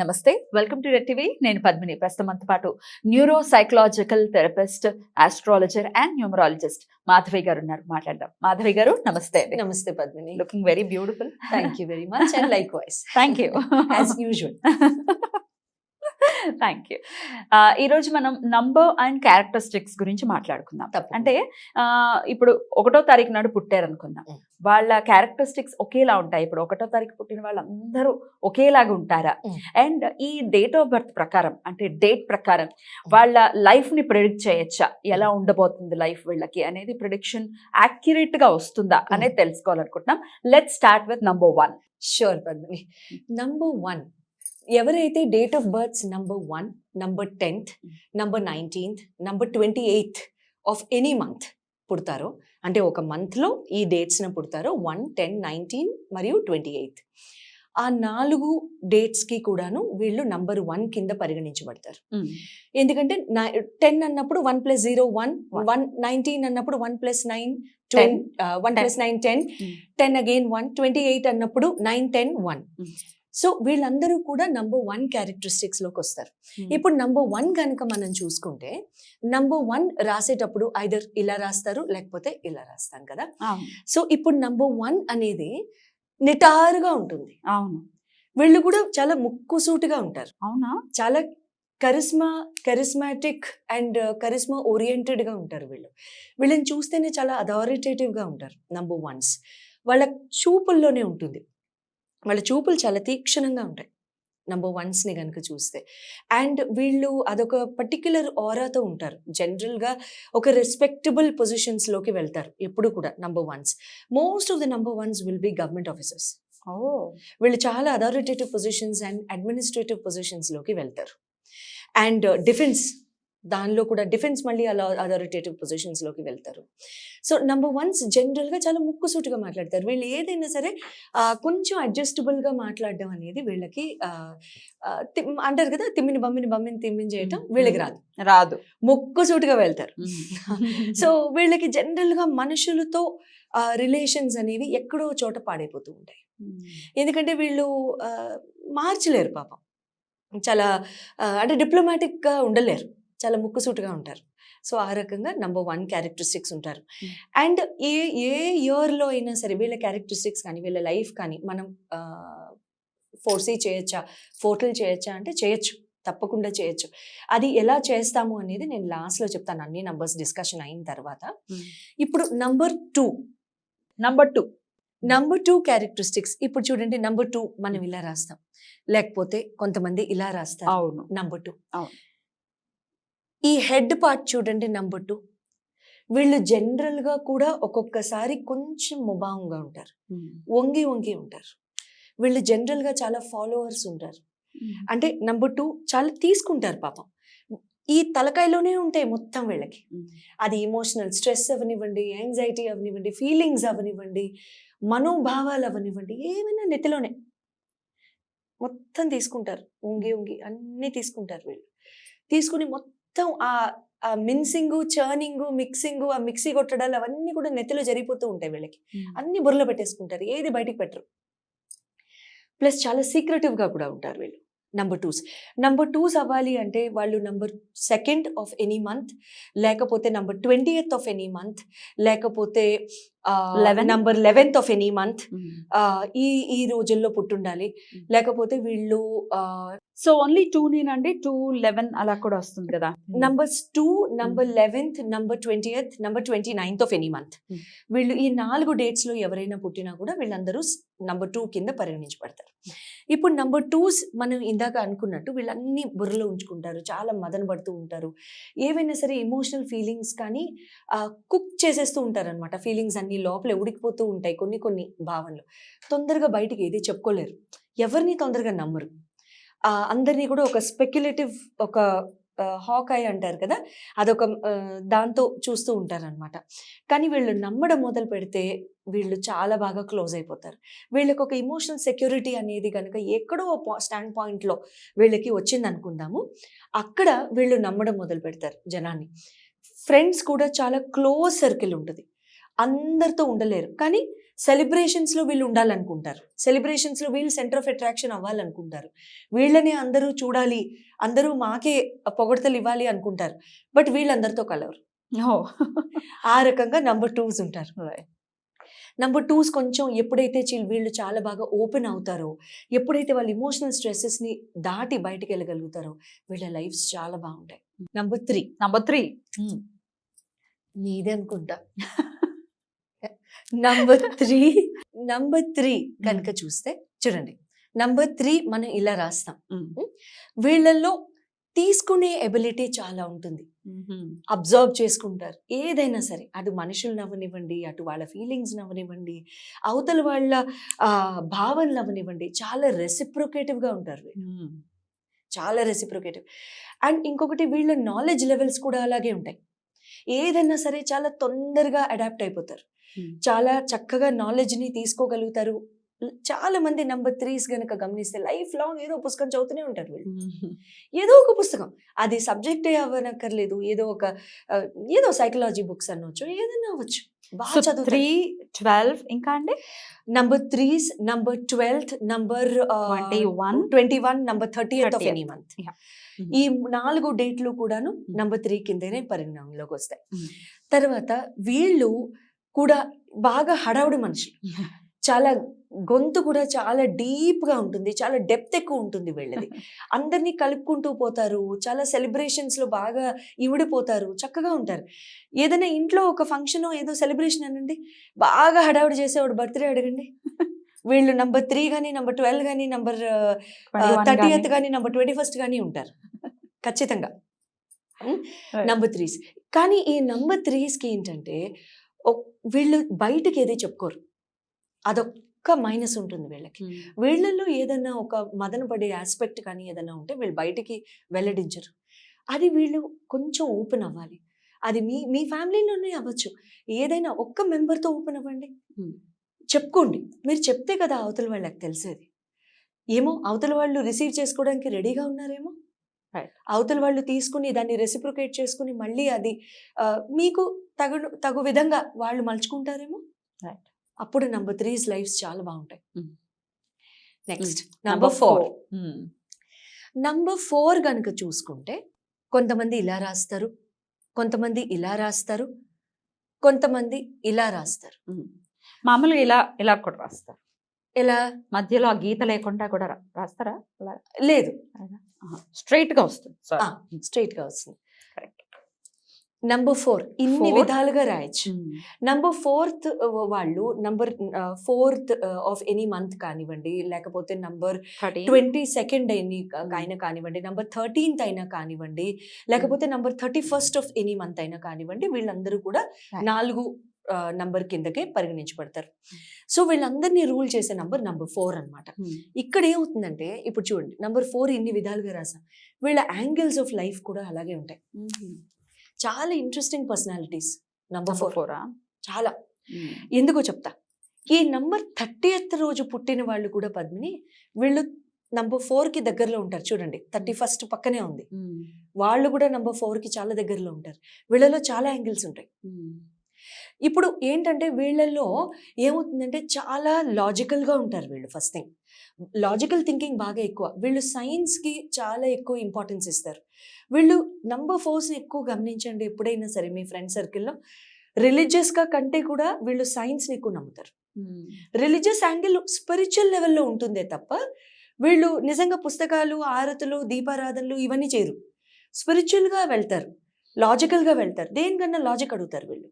నమస్తే welcome to red TV. నేను పద్మిని. ప్రస్తుతం మనతో పాటు neuro psychological therapist astrologer and numerologist Madhavi గారు ఉన్నారు. మాట్లాడదాం. మాధవి గారు నమస్తే నమస్తే Padmini. Looking very beautiful thank you very much and likewise thank you as usual thank you ఈరోజు మనం నంబర్ అండ్ క్యారెక్టరిస్టిక్స్ గురించి మాట్లాడుకుందాం. అంటే ఇప్పుడు ఒకటో తారీఖు నాడు పుట్టారనుకుందాం. వాళ్ళ క్యారెక్టరిస్టిక్స్ ఒకేలా ఉంటాయి. ఇప్పుడు ఒకటో తారీఖు పుట్టిన వాళ్ళందరూ ఒకేలాగా ఉంటారా. అండ్ ఈ డేట్ ఆఫ్ బర్త్ ప్రకారం అంటే డేట్ ప్రకారం వాళ్ళ లైఫ్ని ప్రిడిక్ట్ చేయొచ్చా? ఎలా ఉండబోతుంది లైఫ్ వీళ్ళకి అనేది ప్రిడిక్షన్ యాక్యురేట్గా వస్తుందా అనేది తెలుసుకోవాలనుకుంటున్నాం. Let start with number one sure Padmini number one ఎవరైతే date of births number one number tenth number nineteenth number twenty eighth of any month పుడతారో అంటే ఒక మంత్లో ఈ డేట్స్న పుడతారో వన్ టెన్ నైన్టీన్ మరియు ట్వంటీ ఎయిత్ ఆ నాలుగు డేట్స్కి కూడాను వీళ్ళు నంబర్ వన్ కింద పరిగణించబడతారు ఎందుకంటే టెన్ అన్నప్పుడు one plus zero one. One nineteen అన్నప్పుడు one plus nine. One. Plus nine ten. Ten again one twenty eight అన్నప్పుడు నైన్ టెన్ వన్. సో వీళ్ళందరూ కూడా నంబర్ వన్ క్యారెక్టరిస్టిక్స్లోకి వస్తారు. ఇప్పుడు నంబర్ వన్ కనుక మనం చూసుకుంటే నంబర్ వన్ రాసేటప్పుడు ఐదర్ ఇలా రాస్తారు లేకపోతే ఇలా రాస్తాం కదా? సో ఇప్పుడు నంబర్ వన్ అనేది నిటారుగా ఉంటుంది. అవును. వీళ్ళు కూడా చాలా ముక్కుసూటిగా ఉంటారు. అవునా? చాలా కరిస్మా కరిస్మాటిక్ అండ్ కరిస్మా ఓరియంటెడ్గా ఉంటారు వీళ్ళు. వీళ్ళని చూస్తేనే చాలా అథారిటేటివ్గా ఉంటారు నంబర్ వన్స్ వాళ్ళ చూపుల్లోనే ఉంటుంది. వాళ్ళ చూపులు చాలా తీక్షణంగా ఉంటాయి. నంబర్ వన్స్ని కనుక చూస్తే. అండ్ వీళ్ళు అదొక పర్టిక్యులర్ ఆరాతో ఉంటారు. జనరల్గా ఒక రెస్పెక్టబుల్ పొజిషన్స్లోకి వెళ్తారు. ఎప్పుడు కూడా number ones. Most of the number ones will be government officers. ఓ వీళ్ళు చాలా అథారిటేటివ్ పొజిషన్స్ అండ్ అడ్మినిస్ట్రేటివ్ పొజిషన్స్లోకి వెళ్తారు. అండ్ డిఫెన్స్ దానిలో కూడా డిఫెన్స్ మళ్ళీ అలా అథారిటేటివ్ పొజిషన్స్లోకి వెళ్తారు. సో నంబర్ వన్స్ జనరల్గా చాలా ముక్కుసూటిగా మాట్లాడతారు. వీళ్ళు ఏదైనా సరే కొంచెం అడ్జస్టబుల్గా మాట్లాడడం అనేది వీళ్ళకి అంటారు కదా తిమ్మిని బమ్మిని బమ్మిని తిమ్మిని చేయటం వీళ్ళకి రాదు. రాదు. ముక్కుసూటిగా వెళ్తారు. సో వీళ్ళకి జనరల్గా మనుషులతో రిలేషన్స్ అనేవి ఎక్కడో చోట పాడైపోతూ ఉంటాయి. ఎందుకంటే వీళ్ళు మార్చలేరు పాపం. చాలా అంటే డిప్లొమాటిక్గా ఉండలేరు. చాలా ముక్కుసూటిగా ఉంటారు. సో ఆ రకంగా నంబర్ వన్ క్యారెక్టరిస్టిక్స్ ఉంటారు. అండ్ ఏ ఏ ఇయర్లో అయినా సరే వీళ్ళ క్యారెక్టరిస్టిక్స్ కానీ వీళ్ళ లైఫ్ కానీ మనం ఫోర్సీ చేయొచ్చా? ఫోర్టల్ చేయొచ్చా? అంటే చేయొచ్చు. తప్పకుండా చేయొచ్చు. అది ఎలా చేస్తాము అనేది నేను లాస్ట్లో చెప్తాను. అన్ని నంబర్స్ డిస్కషన్ అయిన తర్వాత. ఇప్పుడు number two number two number two characteristics ఇప్పుడు చూడండి నంబర్ టూ మనం ఇలా రాస్తాం. లేకపోతే కొంతమంది ఇలా రాస్తారు. అవును. నంబర్ టూ అవును. ఈ హెడ్ పార్ట్ చూడండి నంబర్ టూ. వీళ్ళు జనరల్గా కూడా ఒక్కొక్కసారి కొంచెం ముభావంగా ఉంటారు. వంగి వంగి ఉంటారు. వీళ్ళు జనరల్గా చాలా ఫాలోవర్స్ ఉంటారు. అంటే నంబర్ టూ చాలా తీసుకుంటారు పాపం. ఈ తలకాయలోనే ఉంటాయి మొత్తం వీళ్ళకి. అది ఇమోషనల్ స్ట్రెస్ అవనివ్వండి యాంగ్జైటీ అవనివ్వండి ఫీలింగ్స్ అవనివ్వండి మనోభావాలు అవనివ్వండి ఏమైనా నెత్తిలోనే మొత్తం తీసుకుంటారు. ఉంగి ఉంగి అన్నీ తీసుకుంటారు వీళ్ళు. తీసుకుని మొత్తం ఆ ఆ మిన్సింగ్ చర్నింగ్ మిక్సింగ్ ఆ మిక్సీ కొట్టడాలు అవన్నీ కూడా నెత్తిలో జరిగిపోతూ ఉంటాయి వీళ్ళకి. అన్ని బుర్రలో పెట్టేసుకుంటారు. ఏది బయటికి పెట్టరు. ప్లస్ చాలా సీక్రెటివ్గా కూడా ఉంటారు వీళ్ళు. నంబర్ టూస్ నంబర్ టూస్ అవ్వాలి అంటే వాళ్ళు number second of any month లేకపోతే number twenty of any month లేకపోతే. Number eleventh of any month ఈ ఈ రోజుల్లో పుట్టుండాలి. Mm. లేకపోతే వీళ్ళు సో ఓన్లీ టూ నేనండి. టూ లెవెన్ అలా కూడా వస్తుంది కదా. Numbers two number eleventh number twenty eighth number twenty ninth of any month Hmm. వీళ్ళు ఈ నాలుగు డేట్స్లో ఎవరైనా పుట్టినా కూడా వీళ్ళందరూ నంబర్ టూ కింద పరిగణించబడతారు. ఇప్పుడు నంబర్ టూస్ మనం ఇందాక అనుకున్నట్టు వీళ్ళన్ని బుర్రలో ఉంచుకుంటారు చాలా మదన పడుతూ ఉంటారు. ఏవైనా సరే ఇమోషనల్ ఫీలింగ్స్ కానీ కుక్ చేసేస్తూ ఉంటారు అనమాట ఫీలింగ్స్ అన్ని లోపల ఉడికిపోతూ ఉంటాయి కొన్ని కొన్ని భావనలు. తొందరగా బయటికి ఏది చెప్పుకోలేరు. ఎవరిని తొందరగా నమ్మరు. అందరినీ కూడా ఒక స్పెక్యులేటివ్ ఒక హాకాయ్ అంటారు కదా అదొక దాంతో చూస్తూ ఉంటారనమాట కానీ వీళ్ళు నమ్మడం మొదలు పెడితే వీళ్ళు చాలా బాగా క్లోజ్ అయిపోతారు. వీళ్ళకి ఒక ఇమోషనల్ సెక్యూరిటీ అనేది కనుక ఎక్కడో స్టాండ్ పాయింట్లో వీళ్ళకి వచ్చింది అనుకుందాము. అక్కడ వీళ్ళు నమ్మడం మొదలు పెడతారు జనాన్ని. ఫ్రెండ్స్ కూడా చాలా క్లోజ్ సర్కిల్ ఉంటుంది. అందరితో ఉండలేరు. కానీ సెలబ్రేషన్స్లో వీళ్ళు ఉండాలనుకుంటారు. సెలబ్రేషన్స్లో వీళ్ళు సెంటర్ ఆఫ్ అట్రాక్షన్ అవ్వాలనుకుంటారు. వీళ్ళని అందరూ చూడాలి అందరూ మాకే పొగడతలు ఇవ్వాలి అనుకుంటారు. బట్ వీళ్ళందరితో కలవరు. ఆ రకంగా నంబర్ టూస్ ఉంటారు. నంబర్ టూస్ కొంచెం ఎప్పుడైతే వీళ్ళు చాలా బాగా ఓపెన్ అవుతారో ఎప్పుడైతే వాళ్ళు ఇమోషనల్ స్ట్రెస్సెస్ని దాటి బయటికి వెళ్ళగలుగుతారో వీళ్ళ లైఫ్స్ చాలా బాగుంటాయి. Number three. Number three. నీదే అనుకుంటా. నంబర్ త్రీ నంబర్ త్రీ కనుక చూస్తే చూడండి. నంబర్ త్రీ మనం ఇలా రాస్తాం. వీళ్ళల్లో తీసుకునే ఎబిలిటీ చాలా ఉంటుంది. అబ్జర్వ్ చేసుకుంటారు. ఏదైనా సరే అటు మనుషులను అవనివ్వండి అటు వాళ్ళ ఫీలింగ్స్ అవనివ్వండి అవతల వాళ్ళ ఆ, భావనలు అవనివ్వండి చాలా రెసిప్రొకేటివ్గా ఉంటారు వీళ్ళు. చాలా రెసిప్రొకేటివ్ అండ్ ఇంకొకటి వీళ్ళ నాలెడ్జ్ లెవెల్స్ కూడా అలాగే ఉంటాయి. ఏదైనా సరే చాలా తొందరగా అడాప్ట్ అయిపోతారు. చాలా చక్కగా నాలెడ్జ్ని తీసుకోగలుగుతారు. చాలా మంది నంబర్ త్రీస్ గనక గమనిస్తే లైఫ్ లాంగ్ ఏదో పుస్తకం చదువుతూనే ఉంటారు వీళ్ళు. ఏదో ఒక పుస్తకం. అది సబ్జెక్టే అవ్వనక్కర్లేదు. ఏదో ఒక ఏదో సైకలాజీ బుక్స్ అనొచ్చు ఏదైనా అవ్వచ్చు. బాగా చదువుతారు. త్రీ ట్వెల్వ్ ఇంకా అండి? Number threes number twelfth number twenty one twenty one number thirty of 30th. Any month. ఈ నాలుగు డేట్లు కూడాను నంబర్ త్రీ కిందనే పరిణామంలోకి వస్తాయి. Mm. తర్వాత వీళ్ళు కూడా బాగా హడావుడి మనుషులు చాలా గొంతు కూడా చాలా డీప్గా ఉంటుంది. చాలా డెప్త్ ఎక్కువ ఉంటుంది వీళ్ళది. అందరినీ కలుపుకుంటూ పోతారు. చాలా సెలబ్రేషన్స్లో బాగా ఇవిడిపోతారు చక్కగా ఉంటారు. ఏదైనా ఇంట్లో ఒక ఫంక్షన్ ఏదో సెలబ్రేషన్ అనండి బాగా హడావుడి చేసేవాడు బర్త్డే అడగండి. వీళ్ళు నంబర్ త్రీ కానీ నంబర్ ట్వెల్వ్ కానీ నంబర్ థర్టీ కానీ నంబర్ ట్వంటీ ఫస్ట్ కానీ ఉంటారు. ఖచ్చితంగా. Number threes. కానీ ఈ నంబర్ త్రీస్కి ఏంటంటే వీళ్ళు బయటకి ఏది చెప్పుకోరు. అదొక్క మైనస్ ఉంటుంది వీళ్ళకి. వీళ్ళల్లో ఏదైనా ఒక మదన పడే ఆస్పెక్ట్ కానీ ఏదైనా ఉంటే వీళ్ళు బయటికి వెల్లడించరు. అది వీళ్ళు కొంచెం ఓపెన్ అవ్వాలి. అది మీ మీ ఫ్యామిలీలోనే అవ్వచ్చు. ఏదైనా ఒక్క మెంబర్తో ఓపెన్ అవ్వండి. చెప్పుకోండి. మీరు చెప్తే కదా అవతల వాళ్ళకి తెలిసేది. ఏమో అవతల వాళ్ళు రిసీవ్ చేసుకోవడానికి రెడీగా ఉన్నారేమో. అవతల వాళ్ళు తీసుకుని దాన్ని రెసిప్రొకేట్ చేసుకుని మళ్ళీ అది మీకు తగు తగు విధంగా వాళ్ళు మలుచుకుంటారేమో. అప్పుడు నంబర్ త్రీస్ లైఫ్స్ చాలా బాగుంటాయి. Next number four number four కనుక చూసుకుంటే కొంతమంది ఇలా రాస్తారు కొంతమంది ఇలా రాస్తారు కొంతమంది ఇలా రాస్తారు. మామూలుగా ఇలా ఇలా కూడా రాస్తారు. ఎలా? మధ్యలో ఆ గీత లేకుండా కూడా రాస్తారా? లేదు. స్ట్రైట్గా వస్తుంది. స్ట్రైట్గా వస్తుంది. కరెక్ట్ నంబర్ ఫోర్ ఇన్ని? విధాలుగా రాయొచ్చు. నంబర్ ఫోర్త్ వాళ్ళు number fourth of any month కానివ్వండి లేకపోతే నంబర్ ట్వంటీ సెకండ్ ఎనీ అయినా కానివ్వండి నంబర్ థర్టీన్త్ అయినా కానివ్వండి లేకపోతే number thirty first of any month అయినా కానివ్వండి వీళ్ళందరూ కూడా. నాలుగు నంబర్ కిందకే పరిగణించబడతారు. సో వీళ్ళందరినీ రూల్ చేసే నంబర్ నంబర్ ఫోర్ అన్నమాట. ఇక్కడ ఏమవుతుందంటే ఇప్పుడు చూడండి నంబర్ ఫోర్ ఇన్ని విధాలుగా రాసాం. వీళ్ళ యాంగిల్స్ ఆఫ్ లైఫ్ కూడా అలాగే ఉంటాయి. చాలా ఇంట్రెస్టింగ్ పర్సనాలిటీస్ నంబర్ ఫోర్ ఫోరా చాలా. ఎందుకో చెప్తా. ఈ నంబర్ థర్టీయత్ రోజు పుట్టిన వాళ్ళు కూడా పద్మిని వీళ్ళు నంబర్ ఫోర్కి దగ్గరలో ఉంటారు. చూడండి థర్టీ ఫస్ట్ పక్కనే ఉంది. వాళ్ళు కూడా నంబర్ ఫోర్కి చాలా దగ్గరలో ఉంటారు. వీళ్ళలో చాలా యాంగిల్స్ ఉంటాయి. ఇప్పుడు ఏంటంటే వీళ్ళల్లో ఏమవుతుందంటే చాలా లాజికల్గా ఉంటారు వీళ్ళు ఫస్ట్ థింగ్ లాజికల్ థింకింగ్ బాగా ఎక్కువ. వీళ్ళు సైన్స్కి చాలా ఎక్కువ ఇంపార్టెన్స్ ఇస్తారు. వీళ్ళు నంబర్ ఫోర్స్ని ఎక్కువ గమనించండి ఎప్పుడైనా సరే మీ ఫ్రెండ్ సర్కిల్లో రిలీజియస్గా కంటే కూడా వీళ్ళు సైన్స్ని ఎక్కువ నమ్ముతారు. రిలీజియస్ యాంగిల్ స్పిరిచువల్ లెవెల్లో ఉంటుందే తప్ప వీళ్ళు నిజంగా పుస్తకాలు ఆరతులు దీపారాధనలు ఇవన్నీ చేయరు. స్పిరిచువల్గా వెళ్తారు. లాజికల్గా వెళ్తారు. దేనికన్నా లాజిక్ అడుగుతారు వీళ్ళు.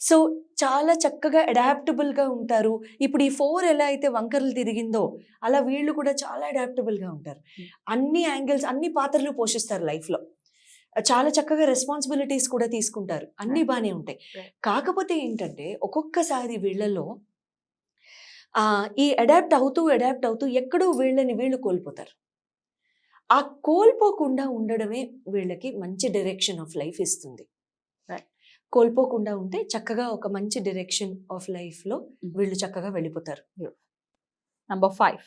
సో చాలా చక్కగా అడాప్టబుల్గా ఉంటారు. ఇప్పుడు ఈ ఫోర్ ఎలా అయితే వంకరలు తిరిగిందో అలా వీళ్ళు కూడా చాలా అడాప్టబుల్గా ఉంటారు. అన్ని యాంగిల్స్ అన్ని పాత్రలు పోషిస్తారు లైఫ్లో. చాలా చక్కగా రెస్పాన్సిబిలిటీస్ కూడా తీసుకుంటారు. అన్ని. బాగానే ఉంటాయి. కాకపోతే ఏంటంటే ఒక్కొక్కసారి వీళ్ళలో ఈ అడాప్ట్ అవుతూ అడాప్ట్ అవుతూ ఎక్కడో వీళ్ళని వీళ్ళు కోల్పోతారు. ఆ కోల్పోకుండా ఉండడమే వీళ్ళకి మంచి డైరెక్షన్ ఆఫ్ లైఫ్ ఇస్తుంది. కోల్పోకుండా ఉంటే చక్కగా ఒక మంచి డైరెక్షన్ ఆఫ్ లైఫ్లో. వీళ్ళు చక్కగా వెళ్ళిపోతారు number five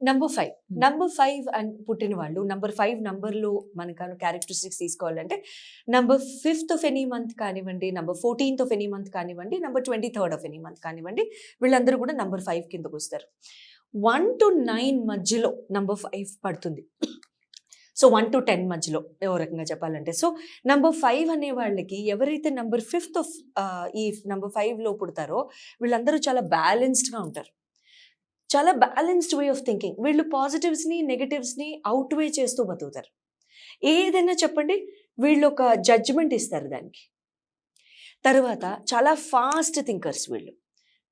number five. Number five అని పుట్టిన వాళ్ళు నంబర్ ఫైవ్ నంబర్లో మనకు క్యారెక్టరిస్టిక్స్ తీసుకోవాలంటే number fifth of any month కానివ్వండి number fourteenth of any month కానివ్వండి number twenty third of any month కానివ్వండి వీళ్ళందరూ కూడా నంబర్ ఫైవ్ కిందకు వస్తారు వన్ టు నైన్ మధ్యలో నంబర్ ఫైవ్ పడుతుంది. సో వన్ టు టెన్ మధ్యలో ఏ రకంగా చెప్పాలంటే. సో నంబర్ ఫైవ్ అనే వాళ్ళకి ఎవరైతే నంబర్ ఫిఫ్త్ ఆఫ్ ఈ నంబర్ ఫైవ్లో పుడతారో వీళ్ళందరూ చాలా బ్యాలెన్స్డ్గా ఉంటారు. చాలా బ్యాలెన్స్డ్ వే ఆఫ్ థింకింగ్. వీళ్ళు పాజిటివ్స్ని నెగటివ్స్ని అవుట్ వే చేస్తూ బతుకుతారు. ఏదైనా చెప్పండి వీళ్ళు ఒక జడ్జిమెంట్ ఇస్తారు దానికి. తర్వాత చాలా ఫాస్ట్ థింకర్స్ వీళ్ళు.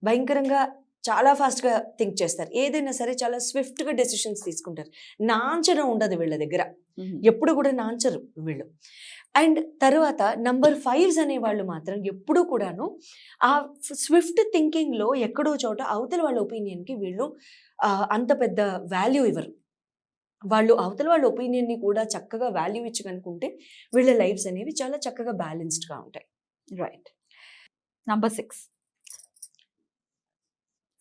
భయంకరంగా చాలా ఫాస్ట్గా థింక్ చేస్తారు. ఏదైనా సరే చాలా స్విఫ్ట్గా డెసిషన్స్ తీసుకుంటారు. నాంచడం ఉండదు వీళ్ళ దగ్గర. ఎప్పుడు కూడా నాంచరు వీళ్ళు. అండ్ తర్వాత నంబర్ ఫైవ్స్ అనే వాళ్ళు మాత్రం ఎప్పుడూ కూడాను ఆ స్విఫ్ట్ థింకింగ్లో ఎక్కడో చోట అవతల వాళ్ళ ఒపీనియన్కి వీళ్ళు అంత పెద్ద వాల్యూ ఇవ్వరు. వాళ్ళు అవతల వాళ్ళ ఒపీనియన్ని కూడా చక్కగా వాల్యూ ఇచ్చి కనుకుంటే వీళ్ళ లైఫ్స్ అనేవి చాలా చక్కగా బ్యాలెన్స్డ్గా ఉంటాయి. Right. Number six.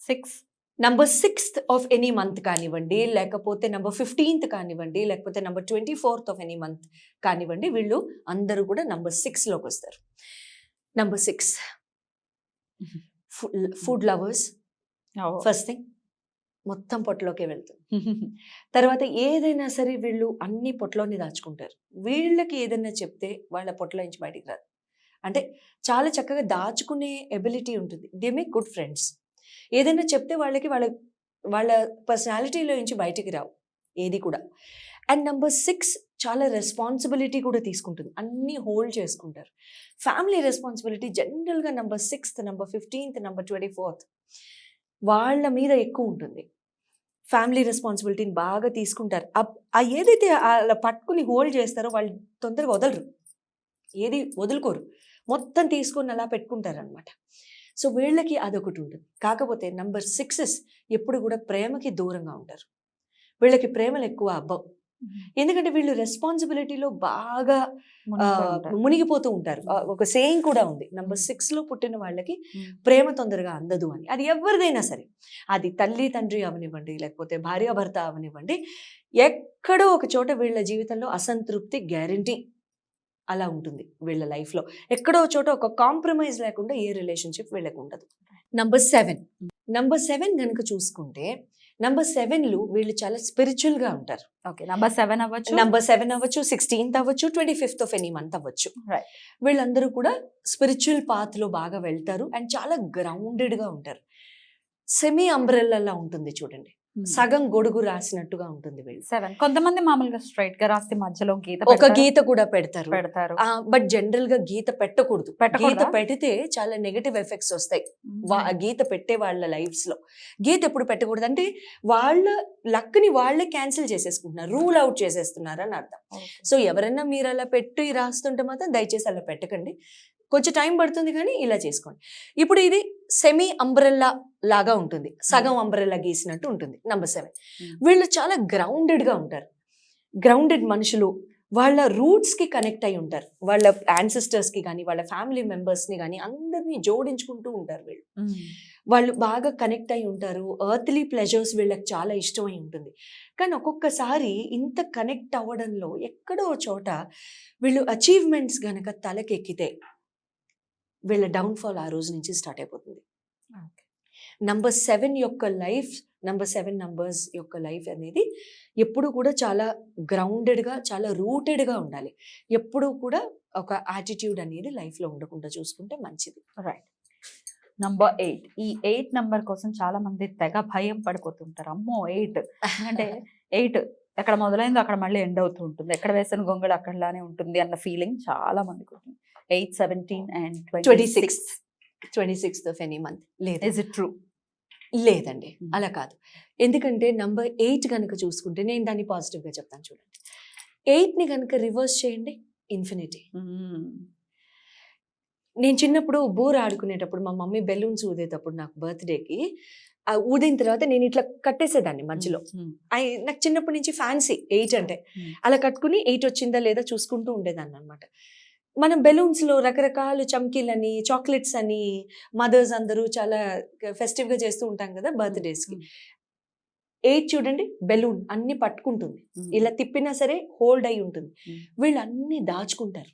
Six number sixth of any month కానివ్వండి లేకపోతే నంబర్ ఫిఫ్టీన్త్ కానివ్వండి లేకపోతే number twenty fourth of any month కానివ్వండి వీళ్ళు అందరూ కూడా నంబర్ సిక్స్లోకి వస్తారు. Number six food lovers first thing మొత్తం పొట్టలోకే వెళ్తుంది తర్వాత ఏదైనా సరే వీళ్ళు అన్ని పొట్టలోనే దాచుకుంటారు. వీళ్ళకి ఏదైనా చెప్తే వాళ్ళ పొట్టలో నుంచి బయటికి రాదు అంటే చాలా చక్కగా దాచుకునే ఎబిలిటీ ఉంటుంది. దే మేక్ గుడ్ ఫ్రెండ్స్ ఏదైనా చెప్తే వాళ్ళకి వాళ్ళ వాళ్ళ పర్సనాలిటీలో నుంచి బయటికి రావు ఏది కూడా. అండ్ నెంబర్ సిక్స్ చాలా రెస్పాన్సిబిలిటీ కూడా తీసుకుంటుంది. అన్నీ హోల్డ్ చేసుకుంటారు. ఫ్యామిలీ రెస్పాన్సిబిలిటీ జనరల్గా number sixth number fifteenth number twenty fourth వాళ్ళ మీద ఎక్కువ ఉంటుంది. ఫ్యామిలీ రెస్పాన్సిబిలిటీని బాగా తీసుకుంటారు. అప్- ఆ ఏదైతే అలా పట్టుకుని హోల్డ్ చేస్తారో వాళ్ళు తొందరగా వదలరు. ఏది వదులుకోరు. మొత్తం తీసుకొని అలా పెట్టుకుంటారు అనమాట సో వీళ్ళకి అదొకటి ఉంటుంది. కాకపోతే నంబర్ సిక్సెస్ ఎప్పుడు కూడా ప్రేమకి దూరంగా ఉంటారు. వీళ్ళకి ప్రేమలు ఎక్కువ అబ్బవు ఎందుకంటే వీళ్ళు రెస్పాన్సిబిలిటీలో బాగా మునిగిపోతూ ఉంటారు. ఒక సేయింగ్ కూడా ఉంది. నంబర్ సిక్స్లో పుట్టిన వాళ్ళకి ప్రేమ తొందరగా అందదు అని. అది ఎవరిదైనా సరే. అది తల్లి తండ్రి అవనివ్వండి లేకపోతే భార్యాభర్త అవనివ్వండి ఎక్కడో ఒక చోట వీళ్ళ జీవితంలో అసంతృప్తి గ్యారంటీ. అలా ఉంటుంది వీళ్ళ లైఫ్లో. ఎక్కడో చోట ఒక కాంప్రమైజ్ లేకుండా ఏ రిలేషన్షిప్ వీళ్ళకి ఉండదు నంబర్ సెవెన్ నంబర్ సెవెన్ కనుక చూసుకుంటే నంబర్ సెవెన్లు వీళ్ళు చాలా స్పిరిచువల్గా ఉంటారు. ఓకే నంబర్ సెవెన్ అవ్వచ్చు. నంబర్ సెవెన్ అవ్వచ్చు సిక్స్టీన్త్ అవ్వచ్చు twenty fifth of any month అవ్వచ్చు. Right. వీళ్ళందరూ కూడా స్పిరిచువల్ పాత్లో బాగా వెళ్తారు అండ్ చాలా గ్రౌండెడ్గా ఉంటారు. సెమీ అంబ్రెల్లా ఉంటుంది చూడండి. సగం గొడుగు రాసినట్టుగా ఉంటుంది వీళ్ళు. సెవెన్ కొంతమంది మామూలుగా స్ట్రైట్గా రాస్తే మధ్యలో గీత ఒక. గీత కూడా పెడతారు. పెడతారు. బట్ జనరల్గా గీత పెట్టకూడదు? గీత పెడితే చాలా నెగటివ్ ఎఫెక్ట్స్ వస్తాయి. ఆ గీత పెట్టే వాళ్ళ లైఫ్స్లో. గీత ఎప్పుడు పెట్టకూడదు? అంటే వాళ్ళ లక్ని వాళ్ళే క్యాన్సిల్ చేసేసుకుంటున్నారు. రూల్ అవుట్ చేసేస్తున్నారు అని అర్థం. సో ఎవరైనా మీరు అలా పెట్టి రాస్తుంటే మాత్రం దయచేసి అలా పెట్టకండి. కొంచెం టైం పడుతుంది కానీ ఇలా చేసుకోండి. ఇప్పుడు ఇది సెమీ అంబ్రెల్లా లాగా ఉంటుంది. సగం అంబ్రెల్లా గీసినట్టు ఉంటుంది. Number seven Hmm. వీళ్ళు చాలా grounded గా ఉంటారు. గ్రౌండెడ్ మనుషులు వాళ్ళ roots కి కనెక్ట్ అయి ఉంటారు. వాళ్ళ ancestors కి కానీ వాళ్ళ ఫ్యామిలీ ని కానీ అందరినీ జోడించుకుంటూ ఉంటారు వీళ్ళు. Mm. వాళ్ళు బాగా కనెక్ట్ అయి ఉంటారు. ఎర్త్లీ ప్లెజర్స్ వీళ్ళకి చాలా ఇష్టమై ఉంటుంది. కానీ ఒక్కొక్కసారి ఇంత కనెక్ట్ అవ్వడంలో ఎక్కడో చోట వీళ్ళు అచీవ్మెంట్స్ గనక తలకెక్కితే వీళ్ళ డౌన్ఫాల్ ఆ రోజు నుంచి స్టార్ట్ అయిపోతుంది. నంబర్ సెవెన్ యొక్క లైఫ్ నంబర్ సెవెన్ నంబర్స్ యొక్క లైఫ్ అనేది ఎప్పుడు కూడా చాలా గ్రౌండెడ్గా చాలా రూటెడ్గా ఉండాలి. ఎప్పుడు కూడా ఒక యాటిట్యూడ్ అనేది లైఫ్లో ఉండకుండా చూసుకుంటే మంచిది. రైట్. Number eight. ఈ ఎయిట్ నంబర్ కోసం చాలా మంది తెగ భయం పడిపోతుంటారు. అమ్మో ఎయిట్. ఎందుకంటే ఎయిట్ ఎక్కడ మొదలైందో అక్కడ మళ్ళీ ఎండ్ అవుతూ ఉంటుంది. ఎక్కడ వేసిన గొంగళి అక్కడలానే ఉంటుంది అన్న ఫీలింగ్ చాలా మందికి ఉంటుంది. Eight seventeen and twenty six twenty sixth of any month లేదు ఇస్ ఇట్ ట్రూ లేదండి. Hmm. అలా కాదు. ఎందుకంటే నంబర్ ఎయిట్ కనుక చూసుకుంటే నేను దాన్ని పాజిటివ్గా చెప్తాను చూడండి. ఎయిట్ని కనుక రివర్స్ చేయండి ఇన్ఫినిటీ. నేను చిన్నప్పుడు బోర్ ఆడుకునేటప్పుడు మా మమ్మీ బెలూన్స్ ఊదేటప్పుడు నాకు బర్త్డేకి ఊదిన తర్వాత నేను ఇట్లా కట్టేసేదాన్ని మధ్యలో. అయి నాకు చిన్నప్పటి నుంచి ఫ్యాన్సీ ఎయిట్ అంటే. Hmm. అలా కట్టుకుని ఎయిట్ వచ్చిందా లేదా చూసుకుంటూ ఉండేదాన్ని అనమాట మనం balloons లో రకరకాల చమ్కీలని చాక్లెట్స్ అని మదర్స్ అందరూ చాలా ఫెస్టివ్గా చేస్తూ ఉంటాం కదా బర్త్డేస్కి ఎయిట్ చూడండి బెలూన్ అన్ని పట్టుకుంటుంది. ఇలా తిప్పినా సరే హోల్డ్ అయి ఉంటుంది. వీళ్ళు అన్ని దాచుకుంటారు.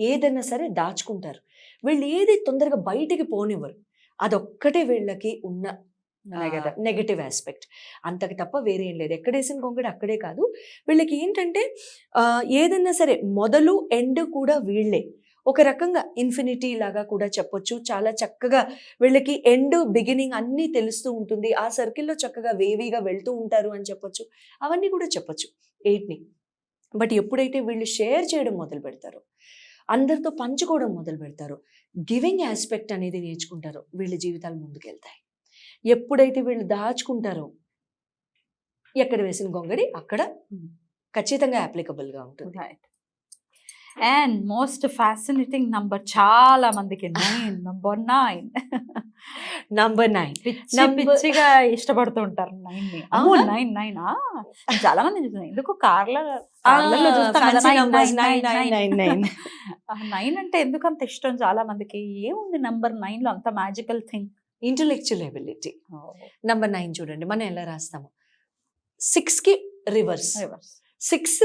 ఏదైనా సరే దాచుకుంటారు. వీళ్ళు ఏది తొందరగా బయటికి పోనివ్వరు. అదొక్కటే వీళ్ళకి ఉన్న కదా! నెగటివ్ ఆస్పెక్ట్ అంతకు తప్ప వేరే ఏం లేదు ఎక్కడేసిన కొంగడి అక్కడే కాదు. వీళ్ళకి ఏంటంటే ఏదన్నా ఏదైనా సరే మొదలు ఎండ్ కూడా వీళ్ళే. ఒక రకంగా ఇన్ఫినిటీ లాగా కూడా చెప్పొచ్చు. చాలా చక్కగా వీళ్ళకి ఎండ్ బిగినింగ్ అన్నీ తెలుస్తూ ఉంటుంది. ఆ సర్కిల్లో చక్కగా వేవీగా వెళ్తూ ఉంటారు అని చెప్పొచ్చు. అవన్నీ కూడా చెప్పొచ్చు. ఎయిట్ని. బట్ ఎప్పుడైతే వీళ్ళు షేర్ చేయడం మొదలు పెడతారో అందరితో పంచుకోవడం మొదలు పెడతారు గివింగ్ ఆస్పెక్ట్ అనేది నేర్చుకుంటారో వీళ్ళ జీవితాలు ముందుకెళ్తాయి. ఎప్పుడైతే వీళ్ళు దాచుకుంటారో ఎక్కడ వేసిన గొంగడి అక్కడ Hmm. ఖచ్చితంగా applicable గా ఉంటుంది. అండ్ మోస్ట్ ఫ్యాసినేటింగ్ నంబర్ చాలా మందికి nine number nine number nine పిచ్చిగా ఇష్టపడుతూ ఉంటారు నైన్? నైన్ నైన్ చాలా మంది చూస్తున్నాను ఎందుకు? కార్ల. నైన్ అంటే ఎందుకు అంత ఇష్టం చాలా మందికి? ఏముంది నంబర్ నైన్లో అంత magical thing intellectual ability number nine చూడండి మనం ఎలా రాస్తాము? సిక్స్కి రివర్స్ సిక్స్